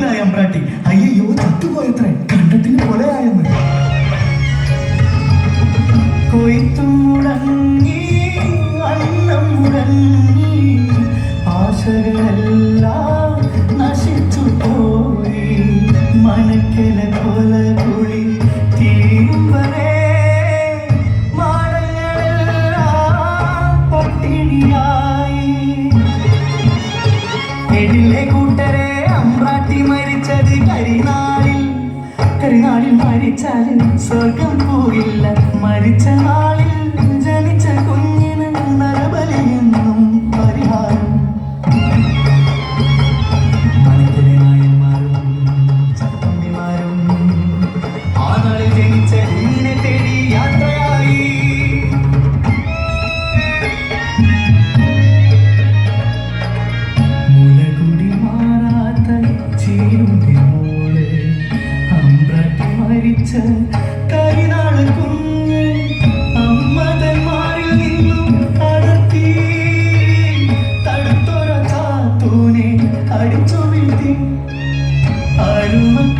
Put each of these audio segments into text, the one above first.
മനസ്സിലായി അമ്പ്രാട്ടി? അയ്യോ ചത്തുപോയത്രേ. കണ്ടിട്ടിന് പോലെ ആയെന്ന് കൊയ്ത്തുടങ്ങി അന്നം ആശകൾ കരിനാളിൽ കരിനാളിൽ മരിച്ചാലും സ്വർഗം പോകില്ല. മരിച്ച നാൾ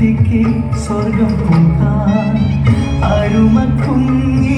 പാതിക്ക് സ്വർഗം പോകാൻ അരുമക്കുഞ്ഞി